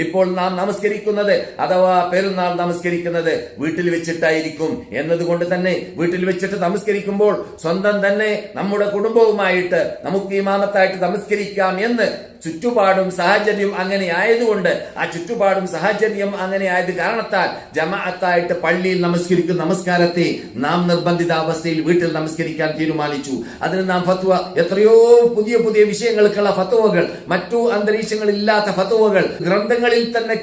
ഇപ്പോൾ നാം നമസ്കരിക്കുന്നത് അഥവാ പെരുന്നാൾ നമസ്കരിക്കുന്നത് വീട്ടിൽ വെച്ചിട്ടായിരിക്കും എന്നതുകൊണ്ട് തന്നെ വീട്ടിൽ വെച്ചിട്ട് നമസ്കരിക്കുമ്പോൾ സ്വന്തം തന്നെ നമ്മുടെ കുടുംബവുമായിട്ട് നമുക്ക് ഇമാമത്തായിട്ട് നമസ്കരിക്കാം എന്ന് ചുറ്റുപാടും സാഹചര്യം അങ്ങനെ ആയതുകൊണ്ട് ആ ചുറ്റുപാടും സാഹചര്യം അങ്ങനെ ആയത് കാരണത്താൽ ജമാഅത്തായിട്ട് പള്ളിയിൽ നമസ്കരിക്കുന്ന നമസ്കാരത്തെ നാം നിർബന്ധിതാവസ്ഥയിൽ വീട്ടിൽ നമസ്കരിക്കാൻ തീരുമാനിച്ചു. അതിന് നാം ഫത്വ എത്രയോ പുതിയ പുതിയ വിഷയങ്ങൾക്കുള്ള ഫത്വകൾ മറ്റു അന്തരീക്ഷങ്ങളില്ലാത്ത ഫത്വകൾ ഗ്രന്ഥങ്ങളിൽ തന്നെ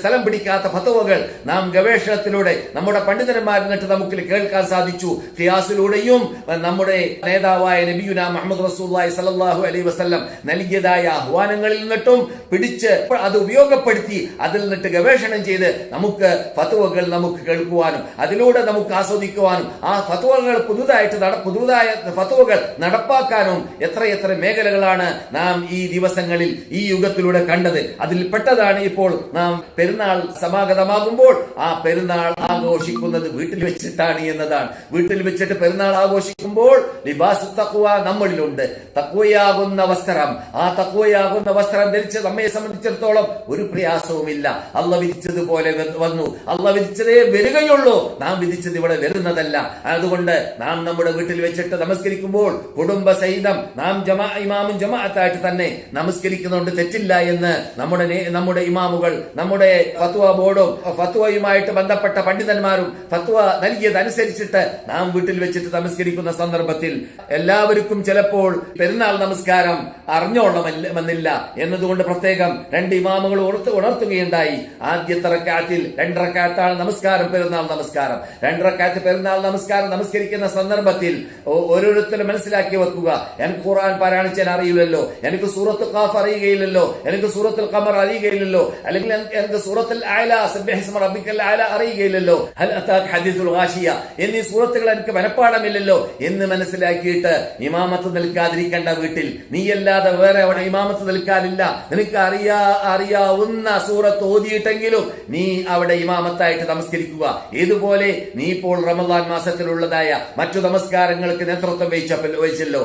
സ്ഥലം പിടിക്കാത്ത ഫത്വകൾ നാം ഗവേഷണത്തിലൂടെ നമ്മുടെ പണ്ഡിതന്മാരിൽ നിന്നിട്ട് നമുക്ക് കേൾക്കാൻ സാധിച്ചു. ഖിയാസിലൂടെയും നമ്മുടെ നേതാവായ നബിയുന മുഹമ്മദ് റസൂല്ലായി സല്ലല്ലാഹു അലൈഹി വസല്ലം നൽകിയതായ ആഹ്വാനങ്ങളിൽ നിന്നിട്ടും പിടിച്ച് അത് ഉപയോഗപ്പെടുത്തി അതിൽ നിന്നിട്ട് ഗവേഷണം ചെയ്ത് നമുക്ക് ഫത്വകൾ നമുക്ക് കേൾക്കുവാനും അതിലൂടെ നമുക്ക് ആസ്വദിക്കുവാനും ആ ഫത്വകൾ പുതുതായിട്ട് നട പുതുതായ ഫത്വകൾ നടപ്പാക്കാനും എത്ര എത്ര മേഖലകളാണ് നാം ഈ ദിവസങ്ങളിൽ ഈ യുഗത്തിലൂടെ കണ്ടത്. അതിൽ പെട്ടതാണ് ഇപ്പോൾ നാം പെരുന്നാൾ സമാഗതമാകുമ്പോൾ ആ പെരുന്നാൾ ആഘോഷിക്കുന്നത് വീട്ടിൽ വെച്ചിട്ടാണ് എന്നതാണ്. വീട്ടിൽ വെച്ചിട്ട് പെരുന്നാൾ ആഘോഷിക്കുമ്പോൾ ലിബാസ് തക്കുവ നമ്മളിലുണ്ട്. തക്കുവയാകുന്ന വസ്ത്രം. ആ തക്വയാകുന്ന വസ്ത്രം ധരിച്ച് നമ്മെ സംബന്ധിച്ചിടത്തോളം ഒരു പ്രയാസവുമില്ല. അള്ള വിധിച്ചതുപോലെ വന്നു. അള്ള വിധിച്ചതേ വരികയുള്ളൂ. നാം വിധിച്ചത് ഇവിടെ വരുന്നതല്ല. അതുകൊണ്ട് നാം നമ്മുടെ വീട്ടിൽ വെച്ചിട്ട് നമസ്കരിക്കുമ്പോൾ കുടുംബ സഹിതം നാം ജമാ ഇമാമും ജമാഅത്തായിട്ട് തന്നെ നമസ്കരിക്കുന്നതുകൊണ്ട് തെറ്റില്ല എന്ന് നമ്മുടെ നമ്മുടെ ഇമാമുകൾ നമ്മുടെ ഫത്വ ബോർഡും ഫത്വയുമായിട്ട് ബന്ധപ്പെട്ട പണ്ഡിതന്മാരും ഫത്വ നൽകിയതനുസരിച്ചിട്ട് നാം വീട്ടിൽ വെച്ചിട്ട് നമസ്കരിക്കുന്ന സന്ദർഭത്തിൽ എല്ലാവർക്കും ചിലപ്പോൾ പെരുന്നാൾ നമസ്കാരം അറിഞ്ഞോളണമെന്നില്ല എന്നതുകൊണ്ട് പ്രത്യേകം രണ്ട് ഇമാമുകൾ ഉണർത്ത് ഉണർത്തുകയുണ്ടായി. ആദ്യത്തെ റക്കാത്തിൽ രണ്ടറക്കാത്താണ് നമസ്കാരം പെരുന്നാൾ നമസ്കാരം. രണ്ടറക്കാത്ത് പെരുന്നാൾ നമസ്കാരം നമസ്കരിക്കുന്ന സന്ദർഭത്തിൽ ഓരോരുത്തരും മനസ്സിലാക്കി വെക്കുക. എനിക്ക് ഖുർആൻ പാരായണിച്ചാൻ അറിയില്ലല്ലോ. എനിക്ക് സൂറത്ത് ഖാഫ് അറിയുകയില്ലല്ലോ. എനിക്ക് സൂറത്തുൽ ഖമർ അറിയുകയില്ലല്ലോ. അല്ലെങ്കിൽ എനിക്ക് സൂറത്തുൽ ആല റബ്ബിക്കൽ അറിയുകയില്ലല്ലോ. ഹൽ ഹദീസുൽ എന്നീ സൂറത്തുകൾ എനിക്ക് മനഃപ്പാടമില്ലല്ലോ. എന്ന് മനസ്സിലാക്കിയിട്ട് ഇമാമത്ത് നിൽക്കാതിരിക്കേണ്ട വീട്ടിൽ നീയല്ലാതെ വേറെ അവിടെ ഇമാമത്ത് നിൽക്കാനില്ല. നിനക്ക് അറിയാ അറിയാവുന്ന സൂറത്ത് ഓതിയിട്ടെങ്കിലും നീ അവിടെ ഇമാമത്തായിട്ട് നമസ്കരിക്കുക. ഇതുപോലെ നീ ഇപ്പോൾ റമദാൻ മാസത്തിലുള്ളതായ മറ്റു നമസ്കാരങ്ങൾക്ക് നേതൃത്വം വഹിച്ചപ്പോൾ വഹിച്ചല്ലോ.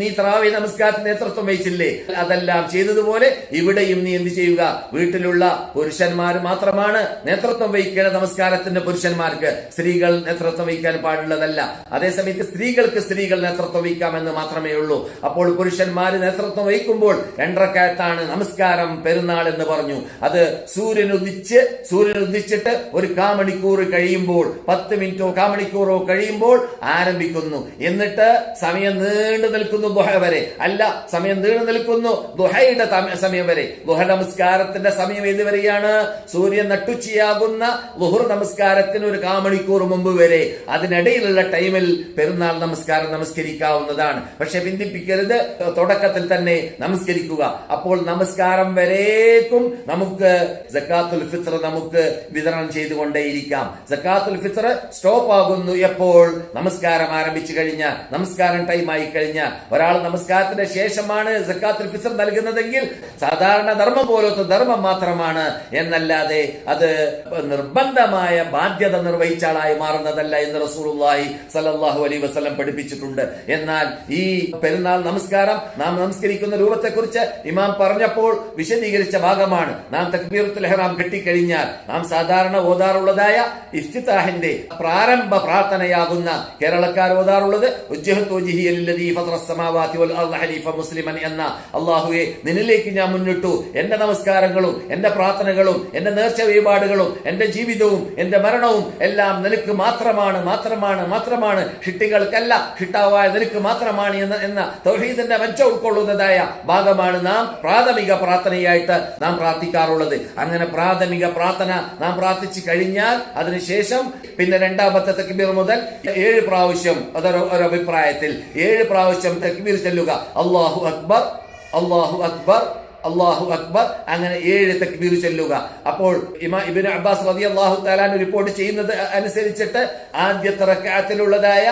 നീ ത്രാവി നമസ്കാരത്തിന് നേതൃത്വം വഹിച്ചില്ലേ? അതെല്ലാം ചെയ്തതുപോലെ ഇവിടെയും നീ എന്ത് ചെയ്യുക? വീട്ടിലുള്ള പുരുഷന്മാർ മാത്രമാണ് നേതൃത്വം വഹിക്കേണ്ട നമസ്കാരത്തിന്റെ പുരുഷന്മാർക്ക് സ്ത്രീകൾ നേതൃത്വം വഹിക്കാൻ പാടുള്ളതല്ല. അതേസമയത്ത് സ്ത്രീകൾക്ക് സ്ത്രീകൾ നേതൃത്വം വഹിക്കാമെന്ന് മാത്രമേ ഉള്ളൂ. അപ്പോൾ പുരുഷന്മാർ നേതൃത്വം വഹിക്കുമ്പോൾ രണ്ടരക്കാലത്താണ് നമസ്കാരം പെരുന്നാൾ എന്ന് പറഞ്ഞു. അത് സൂര്യൻ ഉദിച്ച് സൂര്യൻ ഉദിച്ചിട്ട് ഒരു കാമണിക്കൂർ കഴിയുമ്പോൾ പത്ത് മിനിറ്റോ കാമണിക്കൂറോ കഴിയുമ്പോൾ ആരംഭിക്കുന്നു. എന്നിട്ട് സമയം നീണ്ടു നിൽക്കുന്നു ദുഹ വരെ. അല്ല സമയം നീണ്ടു നിൽക്കുന്നു ദുഹയുടെ സമയം വരെ. ദുഹ നമസ്കാരത്തിന്റെ സമയം ഏതുവരെയാണ് സൂര്യൻ നട്ടുച്ചയാകുന്ന ലുഹുർ നമസ്കാരത്തിന് ഒരു കാമണിക്കൂർ മുമ്പ് വരെ. അതിനിടയിലുള്ള ടൈമിൽ പെരുന്നാൾ നമസ്കാരം നമസ്കരിക്കാവുന്നതാണ്. പക്ഷെ ബിന്ദിപ്പിക്കരുത് തുടക്കത്തിൽ തന്നെ നമസ്കരിക്കുക. അപ്പോൾ നമസ്കാരം വരേക്കും നമുക്ക് ജക്കാത്തുൽ ഫിത്ര നമുക്ക് വിതരണം ചെയ്തുകൊണ്ടേയിരിക്കാം. ജക്കാത്തുൽ ഫിത്ര സ്റ്റോപ്പ് ആകുന്നു എപ്പോൾ? നമസ്കാരം ആരംഭിച്ചു കഴിഞ്ഞ നമസ്കാരം ടൈം ആയി കഴിഞ്ഞ. ഒരാൾ നമസ്കാരത്തിന്റെ ശേഷമാണ് ജക്കാത്തുൽ ഫിത്ര നൽകുന്നതെങ്കിൽ സാധാരണ ധർമ്മം പോലത്തെ ധർമ്മം മാത്രമാണ്. എന്നല്ലാതെ അത് നിർബന്ധമായ ബാധ്യത നിർവഹിച്ച ആളായി മാറുന്നതല്ല എന്ന് റസൂലുള്ളാഹി സല്ലല്ലാഹു അലൈഹി വസല്ലം പഠിപ്പിച്ചിട്ടുണ്ട്. എന്നാൽ ഈ പെരുന്നാൾ നമസ്കാരം നാം നമസ്കരിക്കുന്ന രൂപത്തെക്കുറിച്ച് ഇമാം പറഞ്ഞപ്പോൾ വിശദീകരിച്ച ഭാഗമാണ്. നാം തക്ബീറത്തുൽ ഇഹ്റാം കെട്ടിക്കഴിഞ്ഞാൽ നാം സാധാരണ ഓതാറുള്ളതായ ഇഫ്തിതാഹിന്റെ പ്രാരംഭ പ്രാർത്ഥനയാകുന്ന കേരളക്കാർ ഓതാറുള്ളത് മുസ്ലിമൻ എന്ന അള്ളാഹുവെ നിന്നിലേക്ക് ഞാൻ മുന്നിട്ടു. എന്റെ നമസ്കാരങ്ങളും എന്റെ പ്രാർത്ഥനകളും എന്റെ നേർച്ച വഴിപാടുകളും എന്റെ ജീവിതവും എന്റെ മരണവും എല്ലാം നിനക്ക് മാത്രമാണ് മാത്രമാണ് മാത്രമാണ്. ഷിട്ടികൾക്കല്ല ഷിട്ടാവായ നിനക്ക് മാത്രമാണ് എന്ന എന്ന തൗഹീദിന്റെ മെച്ച ഉൾക്കൊള്ളുന്നതായ ഭാഗമാണ് നാം പ്രാഥമിക പ്രാർത്ഥനയായിട്ട് നാം പ്രാർത്ഥിക്കാറുള്ളത്. അങ്ങനെ പ്രാഥമിക പ്രാർത്ഥന നാം പ്രാർത്ഥിച്ചു കഴിഞ്ഞാൽ അതിനുശേഷം പിന്നെ രണ്ടാമത്തെ തക്ബീർ മുതൽ ഏഴ് പ്രാവശ്യം അതൊരു ഒരു അഭിപ്രായത്തിൽ ഏഴ് പ്രാവശ്യം തക്ബീർ ചെല്ലുക. അള്ളാഹു അക്ബർ അള്ളാഹു അക്ബർ അള്ളാഹു അക്ബർ അങ്ങനെ ഏഴ് തക്ബീർ ചൊല്ലുക. അപ്പോൾ ഇമാ ഇബിൻ അബ്ബാസ് റതി അള്ളാഹു താലാൻ റിപ്പോർട്ട് ചെയ്യുന്നത് അനുസരിച്ചിട്ട് ആദ്യത്തെ റക്കാത്തിലുള്ളതായ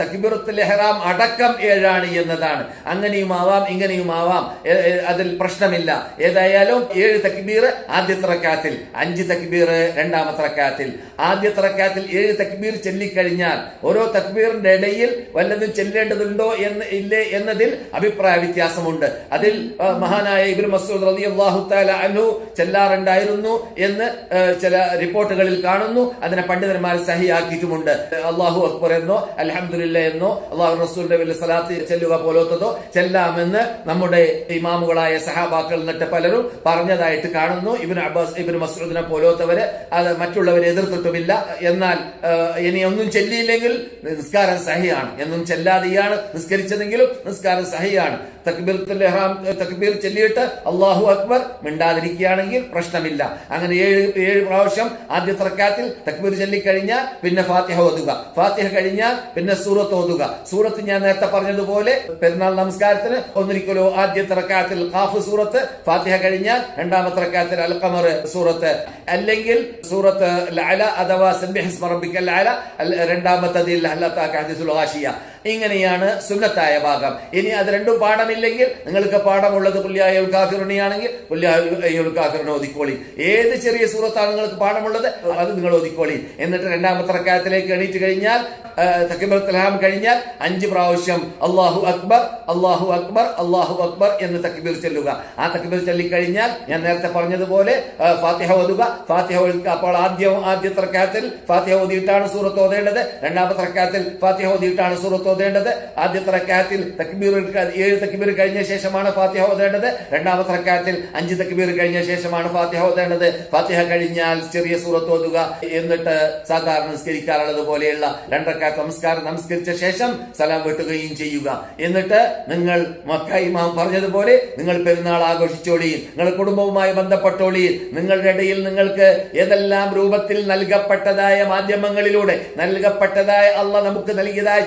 തക്ബീറത്തുൽ ഇഹ്റാം അടക്കം ഏഴാണ് എന്നതാണ്. അങ്ങനെയും ആവാം ഇങ്ങനെയും ആവാം. അതിൽ പ്രശ്നമില്ല. ഏതായാലും ഏഴ് തക്ബീർ ആദ്യ റക്കാത്തിൽ അഞ്ച് തക്ബീർ രണ്ടാമത്തെ റക്കാത്തിൽ. ആദ്യത്തെ റക്കാത്തിൽ ഏഴ് തക്ബീർ ചൊല്ലിക്കഴിഞ്ഞാൽ ഓരോ തക്ബീറിന്റെ ഇടയിൽ വല്ലതും ചെല്ലേണ്ടതുണ്ടോ എന്ന് ഇല്ലേ എന്നതിൽ അഭിപ്രായ വ്യത്യാസമുണ്ട്. അതിൽ മഹാനായ ഇബ്നു മസൂദ് റതി അള്ളാഹു താല അൻഹു ചെല്ലാറുണ്ടായിരുന്നു എന്ന് ചില റിപ്പോർട്ടുകളിൽ കാണുന്നു. അതിനെ പണ്ഡിതന്മാർ സഹിയാക്കിയിട്ടുമുണ്ട്. അള്ളാഹു അക്ബർ എന്നോ അലഹമില്ല എന്നോ അള്ളാഹു റസൂലിന്റെ വലിയ സലാത്ത് ചെല്ലുക പോലത്തതോ ചെല്ലാമെന്ന് നമ്മുടെ ഇമാമുകളായ സഹാബാക്കൾ എന്നിട്ട് പലരും പറഞ്ഞതായിട്ട് കാണുന്നു. ഇബിൻ അബ്ബാസ് ഇബിൻ മസൂദിനെ പോലത്തവര് അത് മറ്റുള്ളവരെ എതിർത്തിട്ടുമില്ല. എന്നാൽ ഇനി ഒന്നും ചെല്ലിയില്ലെങ്കിൽ നിസ്കാരം സഹിയാണ്. എന്നും ചെല്ലാതെയാണ് നിസ്കരിച്ചതെങ്കിലും നിസ്കാരം സഹിയാണ്. തക്ബീർ തക്ബീർ ചൊല്ലിയിട്ട് അള്ളാഹു അക്ബർ മിണ്ടാതിരിക്കുകയാണെങ്കിൽ പ്രശ്നമില്ല. അങ്ങനെ ഏഴ് ഏഴ് പ്രാവശ്യം ആദ്യ തർക്കാത്തിൽ തക്ബീർ ചൊല്ലിക്കഴിഞ്ഞാൽ പിന്നെ ഫാത്തിഹ ഓതുക. ഫാത്തിഹ കഴിഞ്ഞാൽ പിന്നെ സൂറത്ത് ഓതുക. സൂറത്ത് ഞാൻ നേരത്തെ പറഞ്ഞതുപോലെ പെരുന്നാൾ നമസ്കാരത്തിന് ഒന്നിരിക്കലോ ആദ്യ തർക്കാത്തിൽ കാഫ് സൂറത്ത് ഫാത്തിഹ കഴിഞ്ഞാൽ രണ്ടാമത്തെ തറക്കാത്തിൽ അൽഖമർ സൂറത്ത്. അല്ലെങ്കിൽ സൂറത്ത് അഥവാ രണ്ടാമത്തതിൽ ഹല്ലത്താക ഹദീസുൽ ഇങ്ങനെയാണ് സുന്നത്തായ ഭാഗം. ഇനി അത് രണ്ടും പാഠമില്ലെങ്കിൽ നിങ്ങൾക്ക് പാഠമുള്ളത് പുല്യായ കാഫിറിനെയാണെങ്കിൽ പുല്യായ കാഫിറിനെ ഒതുക്കോളി ഏത് ചെറിയ സൂറത്താണ് നിങ്ങൾക്ക് പാഠമുള്ളത്? അത് നിങ്ങൾ ഒതുക്കോളി എന്നിട്ട് രണ്ടാമത്തെ റക്കായത്തിലേക്ക് എണീറ്റ് കഴിഞ്ഞാൽ തക്കിബിർത്തലാം കഴിഞ്ഞാൽ അഞ്ച് പ്രാവശ്യം അള്ളാഹു അക്ബർ അള്ളാഹു അക്ബർ അള്ളാഹു അക്ബർ എന്ന് തക്ബീർ ചെല്ലുക. ആ തക്ബീർ ചൊല്ലിക്കഴിഞ്ഞാൽ ഞാൻ നേരത്തെ പറഞ്ഞതുപോലെ ഫാത്തിഹ ഓതുക. ഫാത്തിഹ ഓതുക അപ്പോൾ ആദ്യം ആദ്യത്തെ റക്കാത്തിൽ ഫാത്തിഹ ഓതിയിട്ടാണ് സൂറത്ത് ഓതേണ്ടത്. രണ്ടാമത്തെ റക്കാത്തിൽ ഫാത്തിഹ ഓതിയിട്ടാണ് സൂറത്ത് ഓതേണ്ടത്. ആദ്യത്തെ റക്കാത്തിൽ തക്ബീർ ഏഴ് തക്ബീർ കഴിഞ്ഞ ശേഷമാണ് ഫാത്തിഹ ഓതേണ്ടത്. രണ്ടാമത്തെ റക്കാത്തിൽ അഞ്ച് തക്ബീർ കഴിഞ്ഞ ശേഷമാണ് ഫാത്തിഹ ഓതേണ്ടത്. ഫാത്തിഹ കഴിഞ്ഞാൽ ചെറിയ സൂറത്ത് ഓതുക എന്നിട്ട് സാധാരണ നിസ്കരിക്കാറുള്ളത് പോലെയുള്ള രണ്ടരക്കാത്ത നമസ്കാരം നമസ്കരിച്ച ശേഷം സലാം വെട്ടുകയും ചെയ്യുക. എന്നിട്ട് നിങ്ങൾ മക്ക പറഞ്ഞതുപോലെ നിങ്ങൾ പെരുന്നാൾ ആഘോഷിച്ചോളി നിങ്ങൾ കുടുംബവുമായി ബന്ധപ്പെട്ടോളിയും നിങ്ങളുടെ ഇടയിൽ നിങ്ങൾക്ക് ഏതെല്ലാം രൂപത്തിൽ നൽകപ്പെട്ടതായ മാധ്യമങ്ങളിലൂടെ നൽകപ്പെട്ടതായ അല്ല നമുക്ക് നൽകിയതായ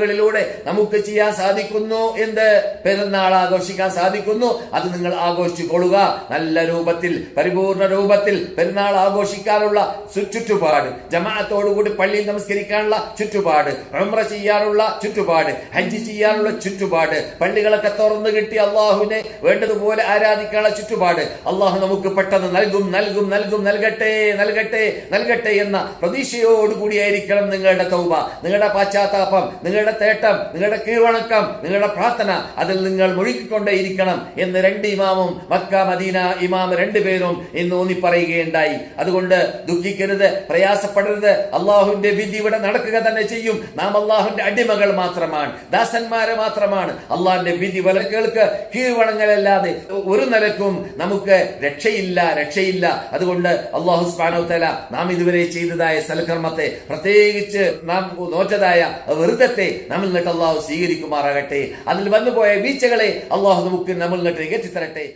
ചുറ്റുപാടുകളിലൂടെ നമുക്ക് ചെയ്യാൻ സാധിക്കുന്നു എന്ത്? പെരുന്നാൾ ആഘോഷിക്കാൻ സാധിക്കുന്നു. അത് നിങ്ങൾ ആഘോഷിച്ചുകൊള്ളുക നല്ല രൂപത്തിൽ പരിപൂർണ രൂപത്തിൽ പെരുന്നാൾ ആഘോഷിക്കാനുള്ള ചുറ്റുപാട്. ജമാഅത്തോടുകൂടി പള്ളിയിൽ നമസ്കരിക്കാനുള്ള ചുറ്റുപാട്. ഉംറ ചെയ്യാനുള്ള ചുറ്റുപാട്. ഹജ്ജ് ചെയ്യാനുള്ള ചുറ്റുപാട്. പള്ളികളൊക്കെ തുറന്നു കിട്ടി അള്ളാഹുവിനെ വേണ്ടതുപോലെ ആരാധിക്കാനുള്ള ചുറ്റുപാട്. അള്ളാഹു നമുക്ക് പെട്ടെന്ന് നൽകും നൽകും നൽകും നൽകട്ടെ നൽകട്ടെ നൽകട്ടെ എന്ന പ്രതീക്ഷയോടുകൂടിയായിരിക്കണം നിങ്ങളുടെ തൗബ. നിങ്ങളുടെ പശ്ചാത്താപം നിങ്ങളുടെ തേട്ടം നിങ്ങളുടെ കീഴ്വണക്കം നിങ്ങളുടെ പ്രാർത്ഥന അതിൽ നിങ്ങൾ മുഴുകിക്കൊണ്ടേയിരിക്കണം എന്ന് രണ്ട് ഇമാമും മക്ക മദീന ഇമാം രണ്ടുപേരും ഇന്ന് ഊന്നി പറയുകയുണ്ടായി അതുകൊണ്ട് ദുഃഖിക്കരുത് പ്രയാസപ്പെടരുത്. അള്ളാഹുവിന്റെ വിധി ഇവിടെ നടക്കുക തന്നെ ചെയ്യും. നാം അള്ളാഹുവിന്റെ അടിമകൾ മാത്രമാണ് ദാസന്മാരെ മാത്രമാണ്. അള്ളാഹിന്റെ വിധി വലക്കുകൾക്ക് കീഴ്വണങ്ങളല്ലാതെ ഒരു നിലക്കും നമുക്ക് രക്ഷയില്ല രക്ഷയില്ല. അതുകൊണ്ട് അള്ളാഹു സ്പാനോ തല നാം ഇതുവരെ ചെയ്തതായ സൽക്കർമ്മത്തെ പ്രത്യേകിച്ച് നാം നോച്ചതായ വെറുതത്തെ നമ്മിൽ നിന്നിട്ട് അള്ളാഹു സ്വീകരിക്കുമാറാകട്ടെ. അതിൽ വന്നുപോയ വീഴ്ചകളെ അള്ളാഹു നമുക്ക് നമ്മൾ നിന്നിട്ട് നികത്തി തരട്ടെ